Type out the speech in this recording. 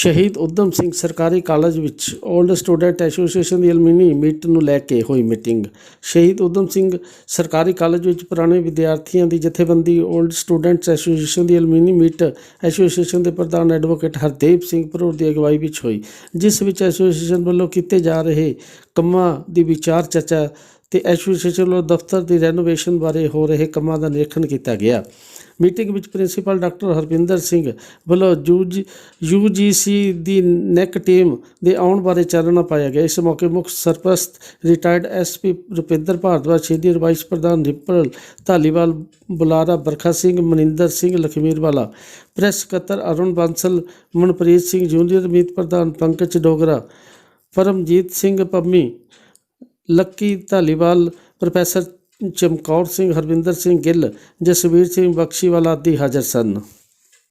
ਸ਼ਹੀਦ ਊਧਮ ਸਿੰਘ ਸਰਕਾਰੀ ਕਾਲਜ ਵਿੱਚ 올ਡ ਸਟੂਡੈਂਟ ਐਸੋਸੀਏਸ਼ਨ ਦੀ ਐਲੂਮਨੀ ਮੀਟ ਨੂੰ ਲੈ ਕੇ ਹੋਈ ਮੀਟਿੰਗ। ਸ਼ਹੀਦ ਊਧਮ ਸਿੰਘ ਸਰਕਾਰੀ ਕਾਲਜ ਵਿੱਚ ਪੁਰਾਣੇ ਵਿਦਿਆਰਥੀਆਂ ਦੀ ਜਥੇਬੰਦੀ 올ਡ ਸਟੂਡੈਂਟਸ ਐਸੋਸੀਏਸ਼ਨ ਦੀ ਐਲੂਮਨੀ ਮੀਟ ਐਸੋਸੀਏਸ਼ਨ ਦੇ ਪ੍ਰਧਾਨ ਐਡਵੋਕੇਟ ਹਰਦੇਵ ਸਿੰਘ ਭਰੂਰ ਦੀ ਅਗਵਾਈ ਵਿੱਚ ਹੋਈ, ਜਿਸ ਵਿੱਚ ਐਸੋਸੀਏਸ਼ਨ ਵੱਲੋਂ ਕੀਤੇ ਜਾ ਰਹੇ ਕੰਮਾਂ ਦੀ ਵਿਚਾਰ ਚਰਚਾ ਤੇ ਐਸੋਸੀਏਸ਼ਨ ਵੱਲੋਂ ਦਫ਼ਤਰ ਦੀ ਰੈਨੋਵੇਸ਼ਨ ਬਾਰੇ ਹੋ ਰਹੇ ਕੰਮਾਂ ਦਾ ਨਿਰੀਖਣ ਕੀਤਾ ਗਿਆ। ਮੀਟਿੰਗ ਵਿੱਚ ਪ੍ਰਿੰਸੀਪਲ ਡਾਕਟਰ ਹਰਪਿੰਦਰ ਸਿੰਘ ਵੱਲੋਂ ਯੂਜ ਯੂਜੀਸੀ ਦੀ ਨੈਕ ਟੀਮ ਦੇ ਆਉਣ ਬਾਰੇ ਚਾਨਣਾ ਪਾਇਆ ਗਿਆ। ਇਸ ਮੌਕੇ ਮੁੱਖ ਸਰਪ੍ਰਸਤ retired SP Rupinder Bhardwaj senior vice ਪ੍ਰਧਾਨ ਰਿਪਲ ਧਾਲੀਵਾਲ, ਬੁਲਾਰਾ ਬਰਖਾ ਸਿੰਘ, ਮਨਿੰਦਰ ਸਿੰਘ ਲਖਮੀਰਵਾਲਾ ਪ੍ਰੈਸ ਸਕੱਤਰ ਅਰੁਣ ਬਾਂਸਲ, ਮਨਪ੍ਰੀਤ ਸਿੰਘ ਜੂਨੀਅਰ ਮੀਤ ਪ੍ਰਧਾਨ ਪੰਕਜ ਡੋਗਰਾ, ਪਰਮਜੀਤ ਸਿੰਘ ਪੰਮੀ ਲੱਕੀ ਧਾਲੀਵਾਲ ਪ੍ਰੋਫੈਸਰ ਚਮਕੌਰ ਸਿੰਘ ਹਰਵਿੰਦਰ ਸਿੰਘ ਗਿੱਲ ਜਸਵੀਰ ਸਿੰਘ ਬਖਸ਼ੀਵਾਲਾ ਆਦਿ ਹਾਜ਼ਰ ਸਨ।